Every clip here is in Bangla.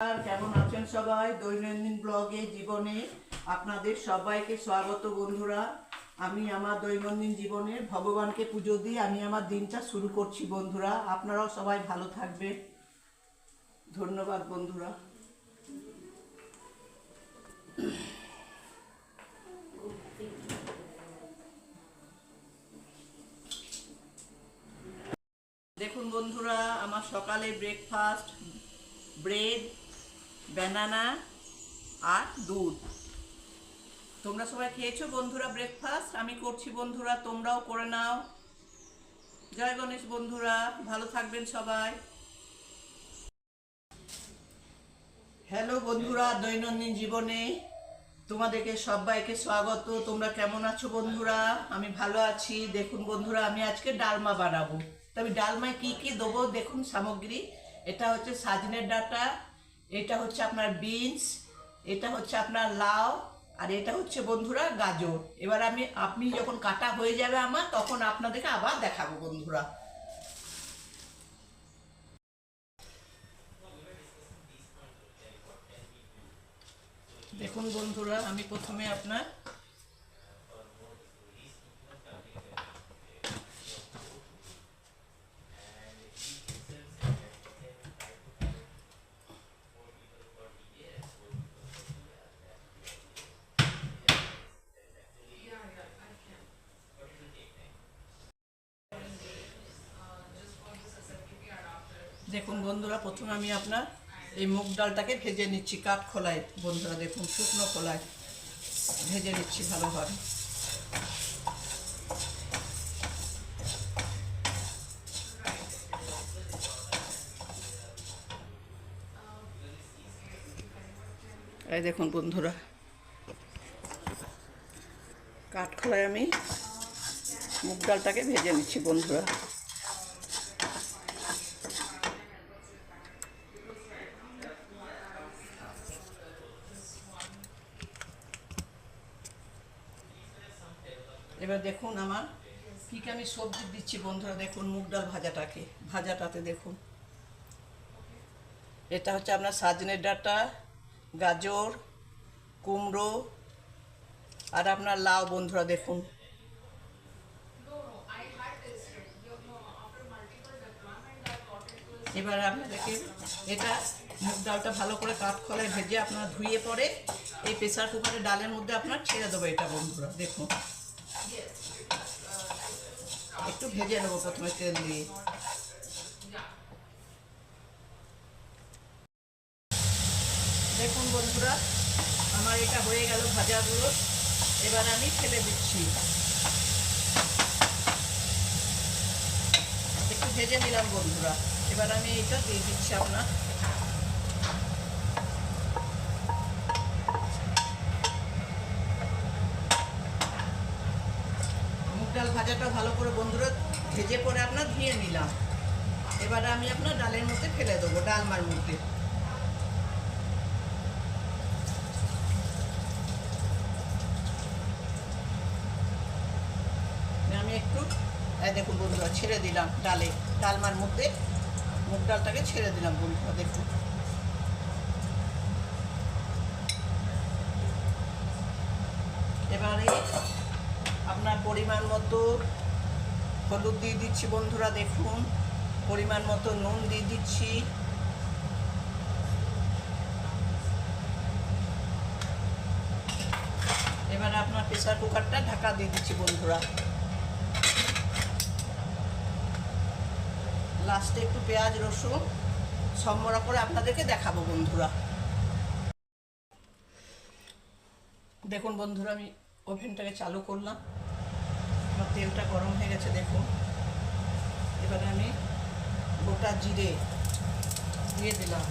কেমন আছেন সবাই? দৈনন্দিন ব্লগে, জীবনে আপনাদের সবাইকে স্বাগত বন্ধুরা। আমি আমার দৈনন্দিন জীবনে ভগবানকে পুজো দিয়ে আমি আমার দিনটা শুরু করছি বন্ধুরা। আপনারাও সবাই ভালো থাকবেন। ধন্যবাদ বন্ধুরা। দেখুন বন্ধুরা, আমার সকালে ব্রেকফাস্ট ব্রেড ব্যানানা আর দুধ। তোমরা সবাই খেয়েছো বন্ধুরা ব্রেকফাস্ট আমি করছি বন্ধুরা, তোমরাও করে নাও। জয় গণেশ বন্ধুরা, ভালো থাকবেন সবাই। হ্যালো বন্ধুরা, দৈনন্দিন জীবনে তোমাদেরকে সবাইকে স্বাগত। তোমরা কেমন আছো বন্ধুরা? আমি ভালো আছি। দেখুন বন্ধুরা, আমি আজকে ডালমা বানাবো। তবে ডালমায় কি কি দেবো? দেখুন সামগ্রী। এটা হচ্ছে সাজনের ডাটা। এটা হচ্ছে আপনার বিনস, এটা হচ্ছে আপনার লাউ, আর এটা হচ্ছে বন্ধুরা গাজর। এবার আমি, আপনি যখন কাটা হয়ে যাবে আমার, তখন আপনাদেরকে আবার দেখাবো বন্ধুরা। দেখুন বন্ধুরা, আমি প্রথমে আপনার দেখুন বন্ধুরা, প্রথমে আমি আপনার এই মুগ ডালটাকে ভেজে নিচ্ছি কাঠ খোলায়। বন্ধুরা দেখুন, শুকনো খোলায় ভেজে নিচ্ছি ভালোভাবে। এই দেখুন বন্ধুরা, কাঠ খোলায় আমি মুগ ডালটাকে ভেজে নিচ্ছি বন্ধুরা। দেখুন আমার কী কী আমি সবজি দিচ্ছি বন্ধুরা, দেখুন মুগ ডাল ভাজাটাকে, ভাজাটাতে দেখুন। এটা হচ্ছে আপনার সাজনের ডাঁটা, গাজর, কুমড়ো, আর আপনার লাউ বন্ধুরা, দেখুন। এবার আপনাদেরকে এটা মুগ ডালটা ভালো করে কাঠ খোলায় ভেজে আপনার ধুয়ে পরে এই প্রেসার কুকারে ডালের মধ্যে আপনার ছেড়ে দেবো এটা বন্ধুরা, দেখুন। একটু ভেজে নেব প্রথমে তেল দিয়ে। দেখুন বন্ধুরা, আমার এটা হয়ে গেল ভাজা ভাজাগুলো এবার আমি ফেলে দিচ্ছি। একটু ভেজে নিলাম বন্ধুরা। এবার আমি এটা দিয়ে দিচ্ছি আপনার। ভাজাটা ভালো করে বন্ধুরা ভেজে পরে আপনার ধুয়ে নিলাম। এবারে আমি আপনার ডালের মধ্যে ফেলে দেবো, ডালমার মধ্যে। আমি একটু দেখুন বন্ধুরা, ছেড়ে দিলাম ডালে, ডালমার মধ্যে। মুগ ডালটাকে ছেড়ে দিলাম বন্ধুরা, দেখুন। এবারে পরিমাণ মতো হলুদ দিয়ে দিচ্ছি বন্ধুরা, দেখুন। পরিমাণ মতো নুন দিয়ে দিচ্ছি। এবার আপনার প্রেসার কুকারটা ঢাকা দিয়ে দিচ্ছি বন্ধুরা। লাস্টে একটু পেঁয়াজ, রসুন সম্বরা করে আপনাদেরকে দেখাবো বন্ধুরা। দেখুন বন্ধুরা, আমি ওভেনটাকে চালু করলাম। তেলটা গরম হয়ে গেছে, দেখুন। এবারে আমি গোটা জিরে দিয়ে দিলাম।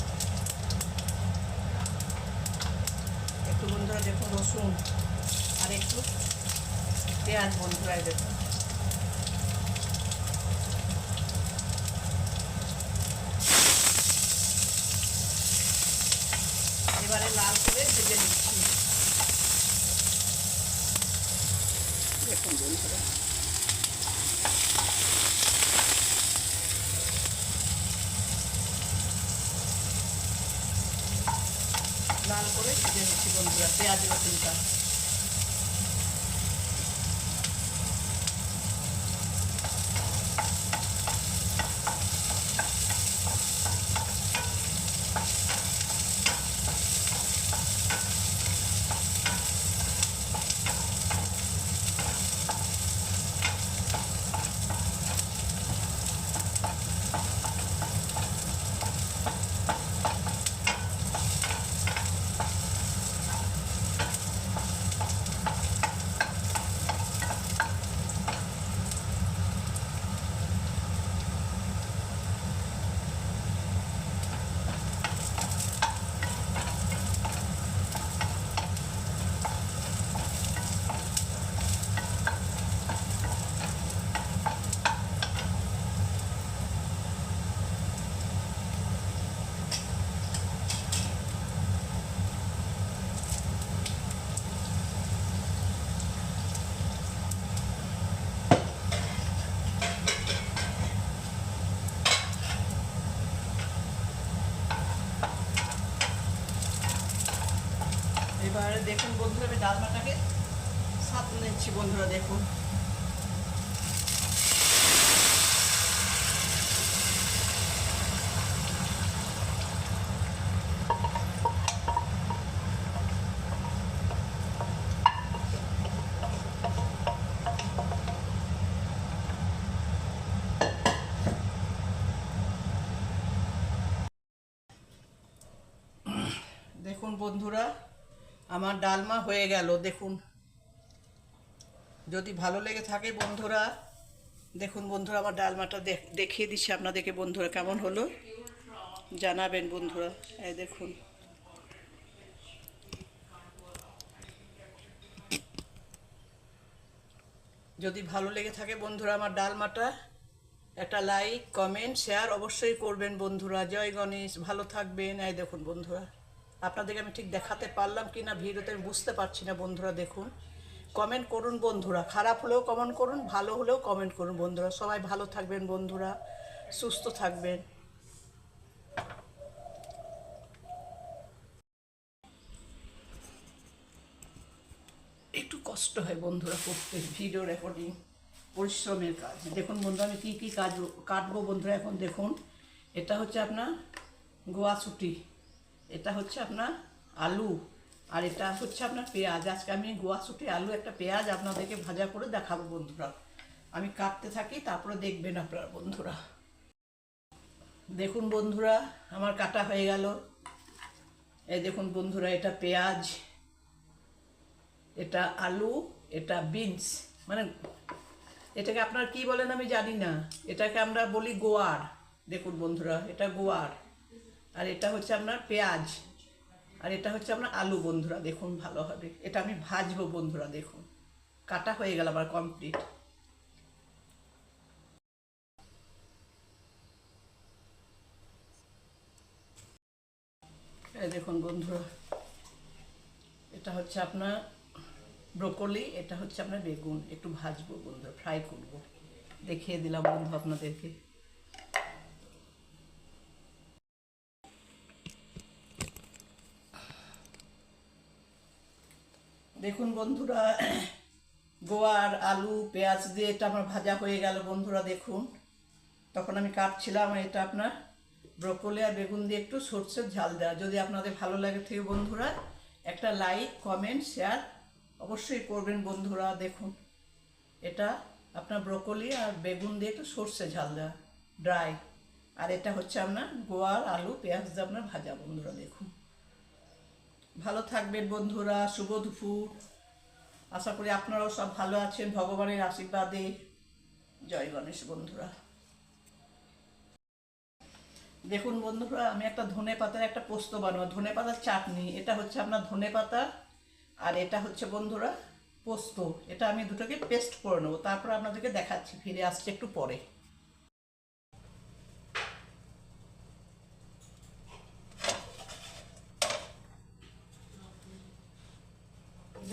একটু বন্ধুরা দেখুন, রসুন আর একটু পেঁয়াজ বন্ধুরা দেখুন। এবারে লাল করে ভেজে নিচ্ছি। দেখুন বন্ধুরা। করে সেটা হচ্ছে বন্ধুরা পেঁয়াজ রসুনটা এবারে দেখুন বন্ধুরা আমি ডালমাটাকে নিচ্ছি বন্ধুরা দেখুন। দেখুন বন্ধুরা আমার ডালমা হয়ে গেল দেখুন। যদি ভালো লেগে থাকে বন্ধুরা, দেখুন বন্ধুরা, আমার ডালমাটা দেখ- দেখিয়ে দিচ্ছি আপনাদেরকে বন্ধুরা, কেমন হলো? জানাবেন বন্ধুরা, এই দেখুন। যদি ভালো লেগে থাকে বন্ধুরা, আমার ডালমাটা, একটা লাইক, কমেন্ট, শেয়ার অবশ্যই করবেন বন্ধুরা। জয় গণেশ, ভালো থাকবেন। এই দেখুন বন্ধুরা, আপনাদেরকে আমি ঠিক দেখাতে পারলাম কি না ভিডিওতে আমি বুঝতে পারছি না বন্ধুরা, দেখুন। কমেন্ট করুন বন্ধুরা। খারাপ হলেও কমেন্ট করুন, ভালো হলেও কমেন্ট করুন বন্ধুরা। সবাই ভালো থাকবেন বন্ধুরা, সুস্থ থাকবেন। একটু কষ্ট হয় বন্ধুরা করতে ভিডিও রেকর্ডিং পরিশ্রমের কাজ। দেখুন বন্ধু আমি কী কী কাজ, কাটবো বন্ধুরা এখন দেখুন। এটা হচ্ছে আপনার গোয়া ছুটি, এটা হচ্ছে আপনার আলু। আর এটা হচ্ছে আপনার পেঁয়াজ। আজকে আমি গোয়া ছুটি আলু একটা পেঁয়াজ আপনাদেরকে ভাজা করে দেখাবো বন্ধুরা। আমি কাটতে থাকি, তারপরে দেখবেন আপনারা বন্ধুরা। দেখুন বন্ধুরা, আমার কাটা হয়ে গেল। এই দেখুন বন্ধুরা, এটা পেঁয়াজ, এটা আলু, এটা বিনস। মানে এটাকে আপনার কি বলেন আমি জানি না। এটাকে আমরা বলি গোয়ার। দেখুন বন্ধুরা, এটা গোয়ার। আর এটা হচ্ছে আপনার পেঁয়াজ। আর এটা হচ্ছে আপনার আলু বন্ধুরা, দেখুন ভালো হবে। এটা আমি ভাজবো বন্ধুরা, দেখুন। কাটা হয়ে গেল আবার কমপ্লিট দেখুন বন্ধুরা, এটা হচ্ছে আপনার ব্রোকলি, এটা হচ্ছে আপনার বেগুন। একটু ভাজবো বন্ধুরা ফ্রাই করব। দেখিয়ে দিলাম বন্ধু আপনাদেরকে। দেখুন বন্ধুরা গোয়ার আলু, পেঁয়াজ দিয়ে এটা আমার ভাজা হয়ে গেল বন্ধুরা, দেখুন। তখন আমি কাটছিলাম এটা আপনার ব্রোকলি আর বেগুন দিয়ে একটু সর্ষের ঝাল দেওয়া। যদি আপনাদের ভালো লাগে থেকে বন্ধুরা, একটা লাইক, কমেন্ট, শেয়ার অবশ্যই করবেন বন্ধুরা, দেখুন। এটা আপনার ব্রোকলি আর বেগুন দিয়ে একটু সর্ষে ঝাল দেওয়া ড্রাই আর এটা হচ্ছে আপনার গোয়ার আলু, পেঁয়াজ দিয়ে আপনার ভাজা বন্ধুরা, দেখুন। ভালো থাকবেন বন্ধুরা, শুভ দুপুর। আশা করি আপনারাও সব ভালো আছেন, ভগবানের আশীর্বাদে। জয় গণেশ বন্ধুরা। দেখুন বন্ধুরা, আমি একটা ধনে পাতার একটা পোস্ত বানাবো। ধনে পাতার চাটনি, এটা হচ্ছে আপনার ধনে পাতা, আর এটা হচ্ছে বন্ধুরা পোস্ত। এটা আমি দুটোকে পেস্ট করে নেব, তারপর আপনাদেরকে দেখাচ্ছি, ফিরে আসছে একটু পরে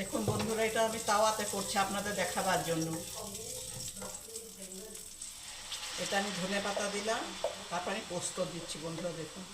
দেখুন বন্ধুরা এটা আমি তাওয়াতে করছি আপনাদের দেখাবার জন্য। এটা আমি ধনে পাতা দিলাম তারপরে পোস্ত দিচ্ছি বন্ধুরা দেখুন।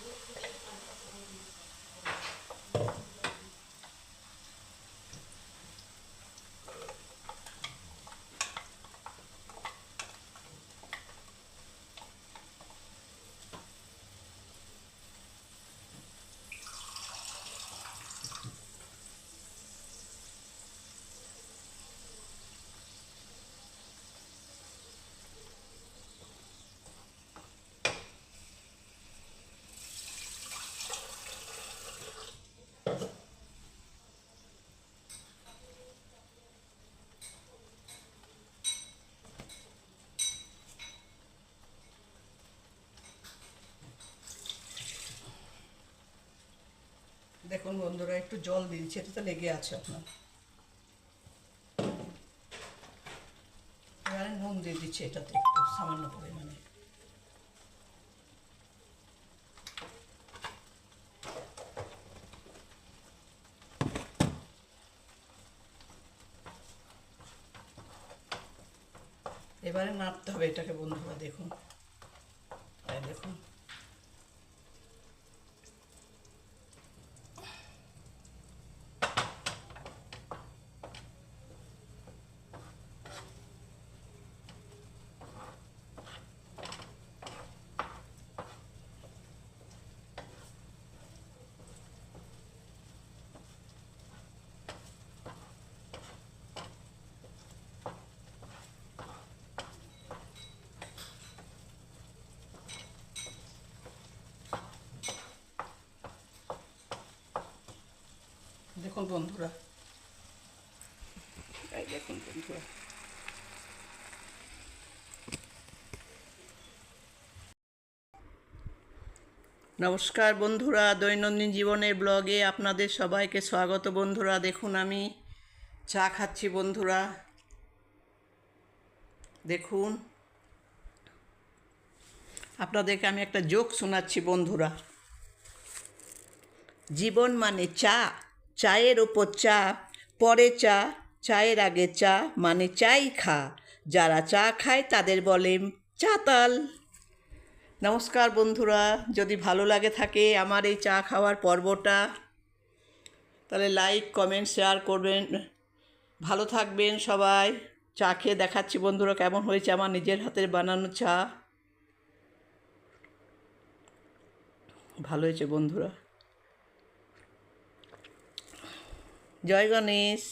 দেখুন বন্ধুরা, একটু জল দিয়ে দিচ্ছি, এটা তো লেগে আছে আপনার। নুন দিয়ে দিচ্ছি এটাতে একটু, সামান্য পরিমাণে। এবারে নাড়তে হবে এটাকে বন্ধুরা, দেখুন এই দেখুন দেখুন বন্ধুরা। এই দেখুন বন্ধুরা। নমস্কার বন্ধুরা দৈনন্দিন জীবনের ব্লগে আপনাদের সবাইকে স্বাগত বন্ধুরা। দেখুন আমি চা খাচ্ছি বন্ধুরা। দেখুন আপনাদেরকে আমি একটা জোক শোনাচ্ছি বন্ধুরা। জীবন মানে চা। চায়ের ওপর চা, পরে চা, চায়ের আগে চা মানে চাই খা। যারা চা খায় তাদের বলে চাতাল। নমস্কার বন্ধুরা, যদি ভালো লাগে থাকে আমার এই চা খাওয়ার পর্বটা, তাহলে লাইক কমেন্ট শেয়ার করবেন। ভালো থাকবেন সবাই। চা খেয়ে দেখাচ্ছি বন্ধুরা, কেমন হয়েছে আমার নিজের হাতের বানানো চা? ভালো হয়েছে বন্ধুরা। জয় গণেশ।